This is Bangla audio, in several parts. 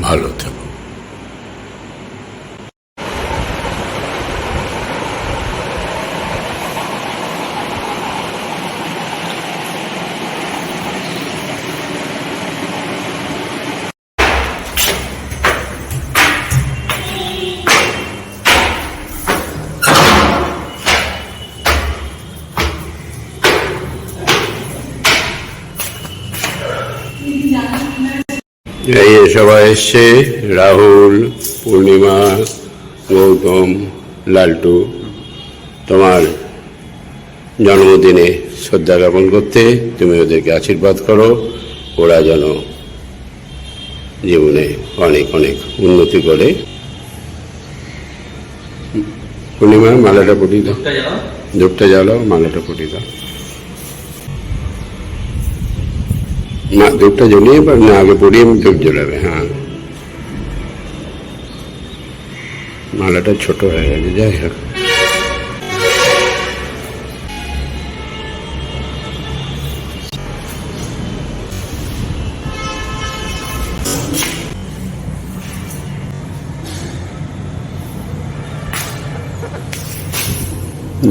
ভালো থাকো। এই সবাই এসছে রাহুল পূর্ণিমা গৌতম লালটু। তোমার জন্মদিনে শ্রদ্ধা জ্ঞাপন করতে তুমি ওদেরকে আশীর্বাদ করো। ওরা যেন জীবনে অনেক অনেক উন্নতি করে। পূর্ণিমা মালাটা পটি দাও। ধূপটা জ্বালাও। মালাটা পটি দাও। না ধূপটা জ্বলিয়ে না, আগে পড়িয়ে ধূপ জ্বলাবে হ্যাঁ। মালাটা ছোট হয়ে গেছে, যাই হোক।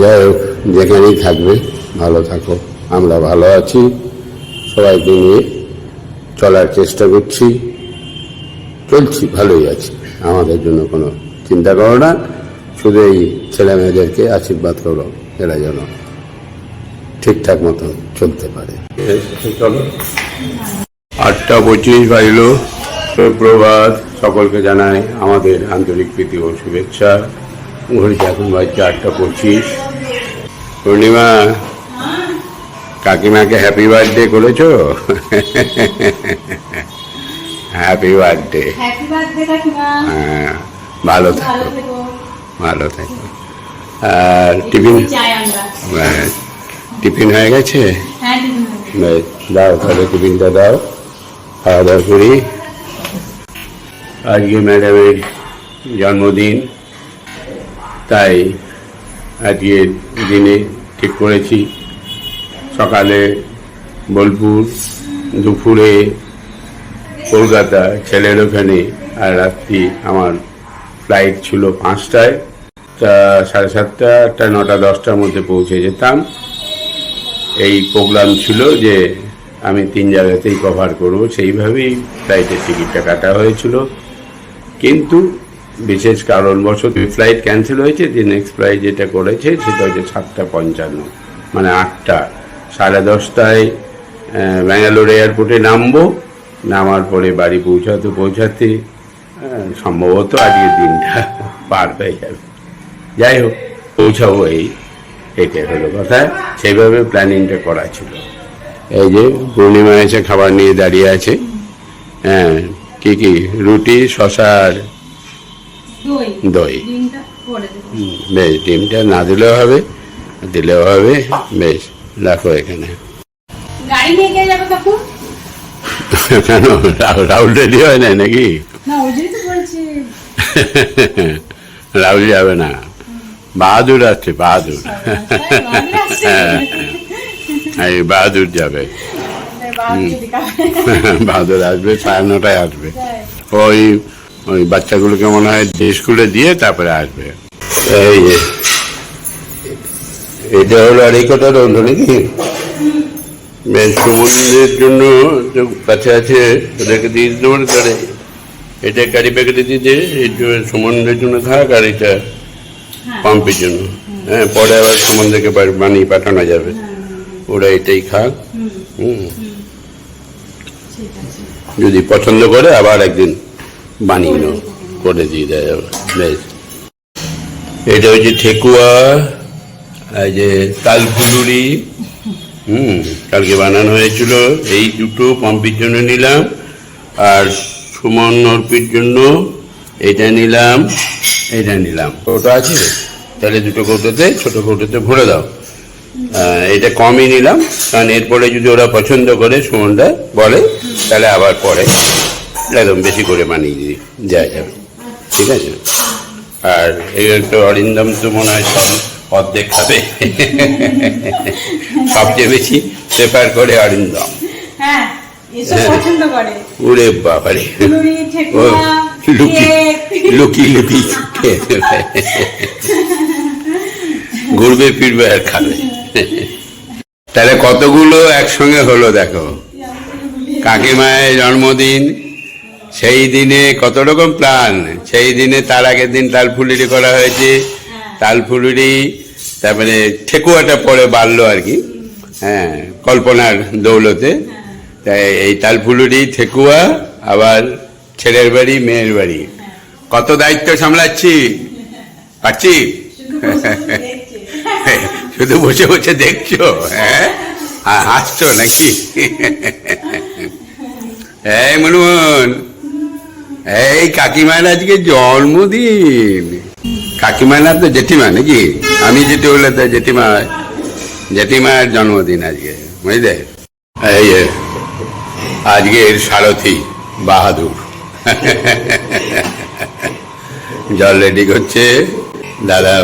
যাই হোক, যেখানেই থাকবে, ভালো থাকো। আমরা ভালো আছি। সবাইকে নিয়ে চলার চেষ্টা করছি। চলছি, ভালোই আছি। আমাদের জন্য কোনো চিন্তা করো না। শুধু এই ছেলে মেয়েদেরকে আশীর্বাদ করো, এরা যেন ঠিকঠাক মতো চলতে পারে। চলো। আটটা পঁচিশ বাজলো। সুপ্রভাত, সকলকে জানাই আমাদের আন্তরিক প্রীতি ও শুভেচ্ছা। ঘড়িতে এখন বাজছে আটটা পঁচিশ। পূর্ণিমা কাকিমাকে হ্যাপি বার্থডে করেছ? হ্যাপি বার্থডে হ্যাঁ ভালো থাকো। ভালো থাকো। আর টিফিন? হ্যাঁ, টিফিন হয়ে গেছে? হ্যাঁ দাও তাহলে টিফিনটা দাও। খাওয়া দাওয়া করি। আজকে ম্যাডামের জন্মদিন। তাই আজকে দিনে ঠিক করেছি। সকালে বোলপুর, দুপুরে কলকাতা ছেলের ওখানে, আর রাত্রি আমার ফ্লাইট ছিল পাঁচটায়। তা সাড়ে সাতটা আটটা নটা দশটার মধ্যে পৌঁছে যেতাম। এই প্রোগ্রাম ছিল যে আমি তিন জায়গাতেই কভার করব। সেইভাবেই ফ্লাইটের টিকিটটা কাটা হয়েছিল। কিন্তু বিশেষ কারণবশত ফ্লাইট ক্যান্সেল হয়েছে। যে নেক্সট ফ্লাইট যেটা করেছে, সেটা হচ্ছে সাতটা পঞ্চান্ন মানে আটটা। সাড়ে দশটায় ব্যাঙ্গালোর এয়ারপোর্টে নামবো। নামার পরে বাড়ি পৌঁছাতে পৌঁছাতে সম্ভবত আজকের দিনটা পার হয়ে যাবে। যাই হোক পৌঁছাবো এই এটাই হলো কথা। সেইভাবে প্ল্যানিংটা করা ছিল। এই যে পূর্ণিমা এসে খাবার নিয়ে দাঁড়িয়ে আছে। হ্যাঁ কি কি? রুটি শশার দই। দই। বেশ ডিমটা না দিলেও হবে দিলেও হবে বেশ। রাখো এখানে। গাড়ি নিয়ে কে যাবে কাকু কেন? রাহুল- রেডি হয় না নাকি রাহুল যাবে না। বাহাদুর আসছে বাহাদুর। এই বাহাদুর যাবে। বাহাদুর আসবে সাড়ে নটায় আসবে। ওই ওই বাচ্চাগুলোকে মনে হয় স্কুলে দিয়ে তারপরে আসবে। এই এটা হলো আর এই কটা রন্ধ নাকি? বেশ সুমন্দিরের জন্য তো কাছে আছে ওদেরকে দিয়ে দিতে পারে তাহলে। এটা কারি প্যাকেটে দিতে এটা সুমন্দিরের জন্য থাক আর এটা হ্যাঁ। পাম্পের জন্য। হ্যাঁ পরে আবার সুমনদেরকে বানিয়ে পাঠানো যাবে। ওরা এটাই খাক। হুম। যদি পছন্দ করে আবার একদিন বানিয়ে করে দিয়ে দেয় আবার। বেশ। এটা হচ্ছে ঠেকুয়া। এই যে তালফুলুরি হুম, কালকে বানানো হয়েছিল, এই দুটো পম্পির জন্য নিলাম, আর সুমন অর্পির জন্য এটা নিলাম এটা নিলাম। ওটা আছে তাহলে দুটো কৌটোতে, ছোট কৌটোতে ভরে দাও। এটা কমই নিলাম, কারণ এরপরে যদি ওরা পছন্দ করে সুমনটা বলে, তাহলে আবার পরে। একদম বেশি করে বানিয়ে দিই দেওয়া যাবে। ঠিক আছে? আর এই একটা অরিন্দম তো মনে হয় অর্ধেক খাবে সবচেয়ে বেশি প্রেফার করে অরিন্দম হ্যাঁ হ্যাঁ। পছন্দ করে। ওরে বাবারে। লুকি লুকি লুকি ঘুরবে ফিরবে আর খাবে। তাহলে কতগুলো একসঙ্গে হলো দেখো? কাকিমায়ের জন্মদিন সেই দিনে কত রকম প্ল্যান সেই দিনে তার আগের দিন তালফুলুরি করা হয়েছে। তালফুলুরি তারপরে ঠেকুয়াটা পরে বাড়লো আর কি। হ্যাঁ কল্পনার দৌলতে। তাই এই তালফুলুরি ঠেকুয়া, আবার ছেলের বাড়ি, মেয়ের বাড়ি। কত দায়িত্ব সামলাচ্ছি? পাচ্ছি শুধু বসে বসে দেখছ? হ্যাঁ? আর হাসছো নাকি? এই মনুমন এই কাকিমার আজকে জন্মদিন। কাকিমার না তো জেঠিমা নাকি? আমি যেটি হলে তো জেঠিমা জেঠিমার জন্মদিন আজকে, বুঝলে? এই আজকের সারথি বাহাদুর। জল রেডি করছে, দাদা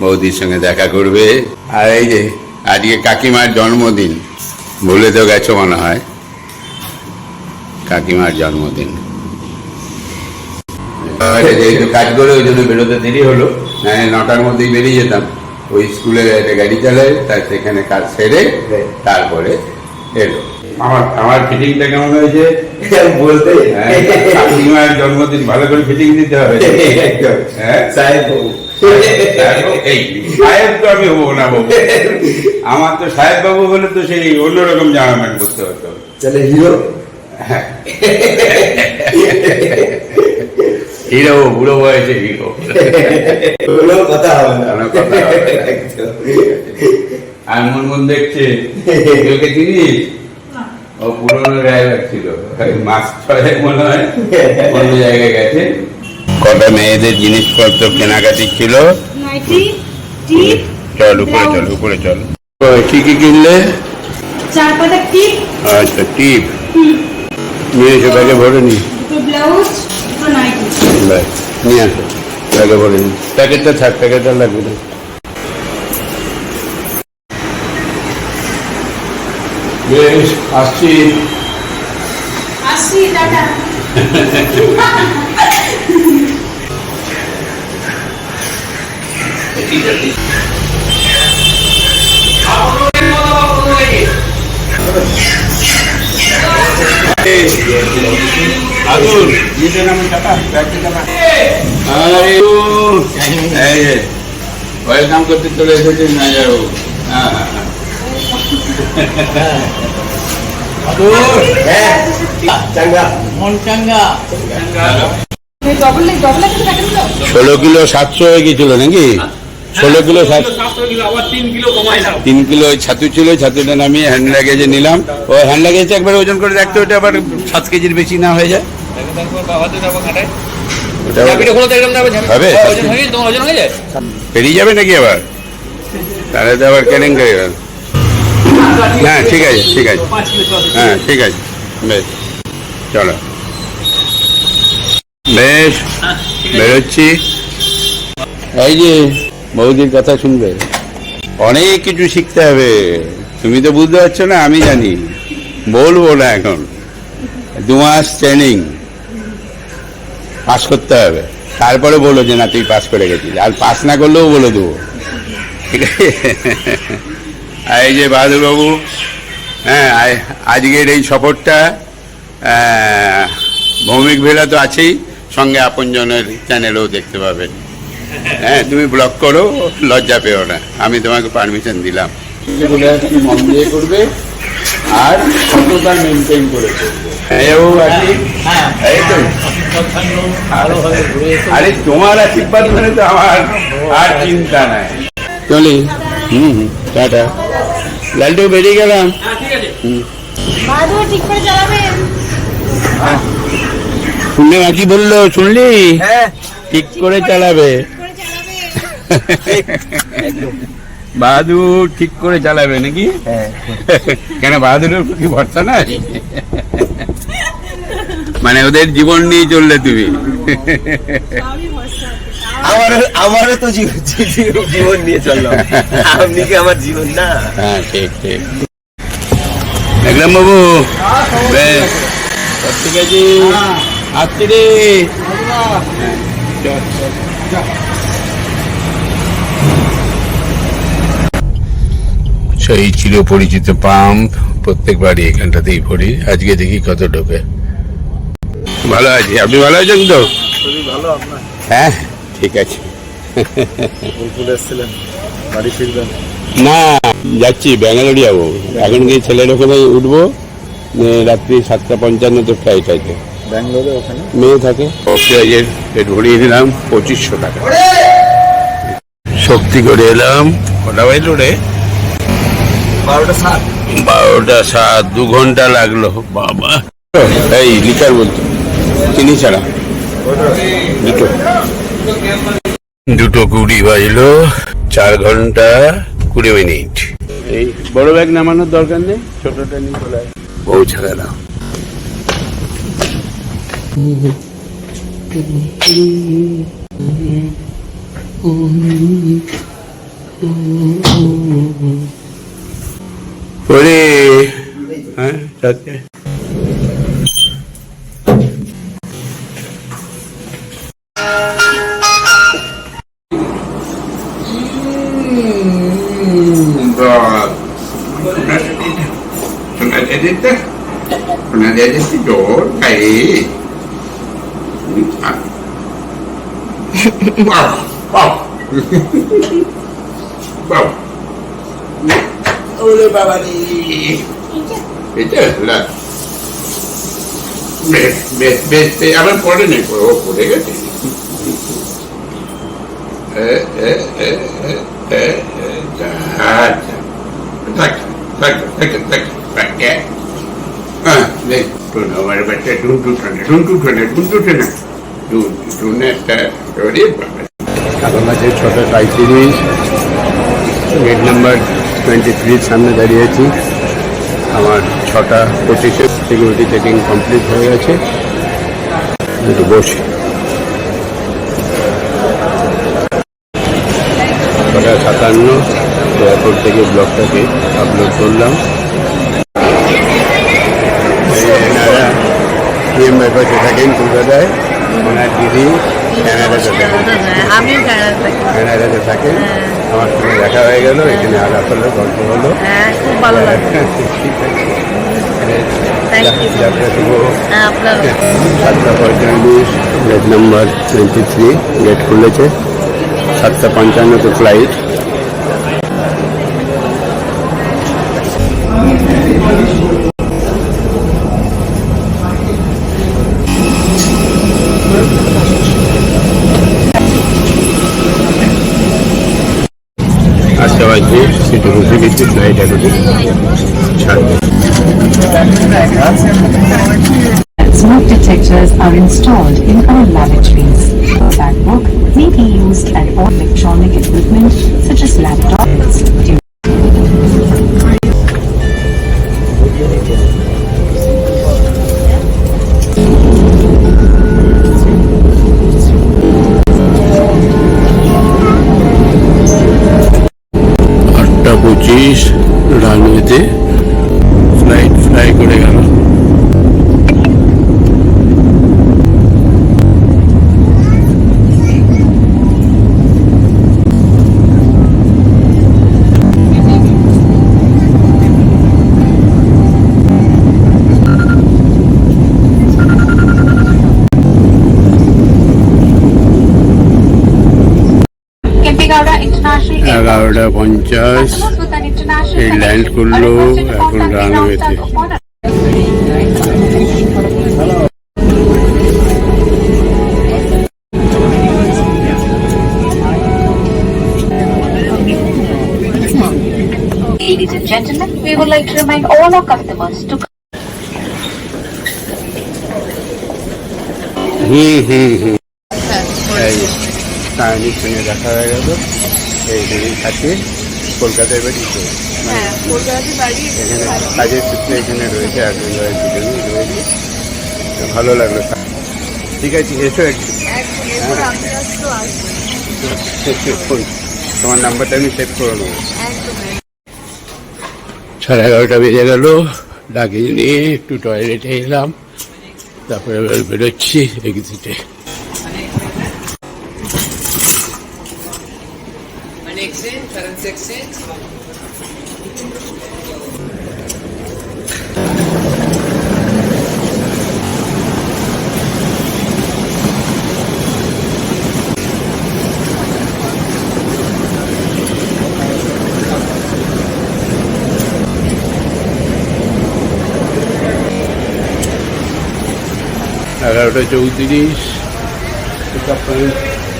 বৌদির সঙ্গে দেখা করবে। আর এই যে, আজকে কাকিমার জন্মদিন, ভুলে তো গেছো মনে হয়? কাকিমার জন্মদিন। যেহেতু কাজ করে ওই জন্য বেরোতে দেরি হলো। হ্যাঁ নটার মধ্যেই বেরিয়ে যেতাম। ওই স্কুলে একটা গাড়ি চালায় তার সেখানে কাজ সেরে তারপরে এলো। আমার আমার ফিটিংটা কেমন হয়েছে? বলতে হ্যাঁ, কাকিমার জন্মদিন ভালো করে ফিটিং দিতে হবে। হ্যাঁ সাহেব সাহেব তো আমি হব না বাবু। আমার তো সাহেব বাবু হলে তো সেই অন্যরকম জামা প্যান্ট করতে হতো। চলে হিরো। হিরো বুড়ো বয়সে হিরো। কোনো কথা হবে না। কোনো কথা হবে আর মন মন দেখছে চিনিস? ও পুরনো ড্রাইভার ছিল। মাস ছয় মনে হয় অন্য জায়গায় গেছে। কটা মেয়েদের জিনিসপত্র কেনাকাটি ছিল? চল উপরে চল উপরে চল। কি কি কিনলে? চার পাতা টিপ। আচ্ছা টিপ। নিয়ে এসে ব্যাগে ভরে নি। ব্লাউজ। নিয়ে আসো। ভরে নি। প্যাকেটটা থাক প্যাকেটটা লাগবে না বেশ আসছি। ওয়েলকাম করতে চলে এসেছেন না যাও হ্যাঁ হ্যাঁ, হ্যাঁ। দিল ষোলো কিলো সাতশো হয়ে গেছিল নাকি? ষোলো কিলো তিন কিলো ওই ছাতু ছিল ছাতুটা নামিয়ে হ্যান্ড লাগেজে নিলাম। ওই হ্যান্ড লাগেজটা একবার ওজন করে দেখতে ওটা আবার সাত কেজির বেশি না হয়ে যায়। হবে? পেরিয়ে যাবে নাকি আবার? তাহলে তো আবার হ্যাঁ ঠিক আছে ঠিক আছে। হ্যাঁ ঠিক আছে। বেশ চলো। বেশ বেরোচ্ছি। এই যে বৌদির কথা শুনবে। অনেক কিছু শিখতে হবে। তুমি তো বুঝতে পারছ না, আমি জানি। বলব না এখন। দু মাস ট্রেনিং পাস করতে হবে। তারপরে বলো যে, না, তুই পাস করে গেছিস। আর পাস না করলেও বলে দেবো। আর এই যে বাহাদুরবাবু হ্যাঁ আজকের এই সফরটা ভৌমিক ভেলা তো আছেই। সঙ্গে আপনজনের চ্যানেলও দেখতে পাবেন। হ্যাঁ তুমি ব্লক করো লজ্জা পেও না। আমি তোমাকে পারমিশন দিলাম। যেগুলো তুমি মন দিয়ে করবে আর সততা মেনটেন করে করবে। হ্যাঁ। তো। আরে তোমার আশীর্বাদ মানে তো আমার আর চিন্তা নাই। চলি। হুম হুম টাটা। লালটু বেরিয়ে গেলাম। বাহাদুর ঠিক করে চালাবেন শুনলে কি বলল? শুনলি? হ্যাঁ। ঠিক করে চালাবে করে চালাবে বাহাদুর ঠিক করে চালাবে নাকি? হ্যাঁ। কেন বাহাদুরের প্রতি ভরসা নাই? মানে ওদের জীবন নিয়ে চললে তুমি। আমার আমারও তো জীবন নিয়ে চললাম আপনি কি আমার জীবন না? হ্যাঁ ঠিক ঠিক। বাবু। বেশ। ঠিক আছে আসছি রে। চল, চল। সেই চির পরিচিত পাম্প প্রত্যেকবারই এখানটাতেই ভরি। আজকে দেখি কত ঢোকে। ভালো আছি। আপনি ভালো আছেন তো? হ্যাঁ ঠিক আছে। বাড়ি না যাচ্ছি ব্যাঙ্গালোর যাব। এখন গিয়ে ছেলের ওখানে উঠবো রাত্রি সাতটা পঞ্চান্নতে ফ্লাইট আছে ব্যাঙ্গালোরে ওখানে? মেয়ে থাকে। যে পেট ভরিয়ে দিলাম পঁচিশশো টাকা। শক্তি করে এলাম। কটা বাজলো রে? বারোটা সাত। বারোটা সাত দু ঘণ্টা লাগল বাবা। এই লিটার বলতো চিনি ছাড়া। দুটো। দুটো কুড়ি বাজলো চার ঘণ্টা কুড়ি মিনিট। এই বড় ব্যাগ নামানোর দরকার নেই? ছোটটা নিয়ে চলে। পৌঁছে গেলাম Boleh. đi. Okey. Pernah jadi tak? Pernah jadi tidur Baik Wow Wow Wow ওরে বাবা রে এটা না বেশ বেশ আমার পড়ে নেই ও পড়ে গেছে আচ্ছা হ্যাঁ এখন আছে ছটা সাঁত্রিশ গেট নাম্বার টোয়েন্টি থ্রির সামনে দাঁড়িয়েছি আমার ছটা পঁচিশে সিকিউরিটি চেকিং কমপ্লিট হয়ে গেছে। বসি। ছটা সাতান্ন এয়ারপোর্ট থেকে ব্লগটাকে আপলোড করলাম। পিএমআই পাশে থাকেন, কলকাতায়। ওনার দিদি ক্যানাডাতে থাকে। আমিও ক্যানাডাতে থাকে আমার সঙ্গে দেখা হয়ে গেল এখানে আলাপ হলো গল্প হলো। হ্যাঁ খুব ভালো লাগে ঠিক আছে। Thank you. যাত্রা শুভ হোক। হ্যাঁ সাতটা পঁয়তাল্লিশ gate number twenty three gate খুলেছে। সাতটা পঞ্চান্নতে flight আটটা বাজে সেটা বসে গেছি ফ্লাইট এতদিন ছাড়বে Smoke detectors are installed in all lavatories. That book may be used at all electronic equipment such as laptops. আটটা পঁচিশ রানওয়েতে ফ্লাইট ফ্লাই করে গেল Kempegowda International এগারোটা পঞ্চাশ with an international এই ল্যান্ড করল এখন রানওয়েতে Ladies and gentlemen, we would like to remind all our customers to হুম হুম হুম হ্যাঁ এই সায়নির সঙ্গে দেখা হয়ে গেল এইখানেই থাকে কলকাতায় বাড়িতে হ্যাঁ কলকাতাতে বাড়ি এখানে কাজের সূত্রে এখানে রয়েছে একজন রয়েছে দুজনই রয়েছে। তো ভালো লাগল। ঠিক আছে এসো একটু। ফোন তোমার নাম্বারটা আমি সেভ করে নেব। সাড়ে এগারোটা বেজে গেল লাগিয়ে নিয়ে একটু টয়লেটে এলাম তারপরে বেরোচ্ছি এক্সিটে এগারোটা চৌত্রিশ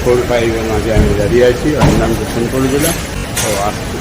ফোর ফাইভের মাঝে আমি দাঁড়িয়ে আছি আমার নাম ফোন করে দিলাম। ও আসছে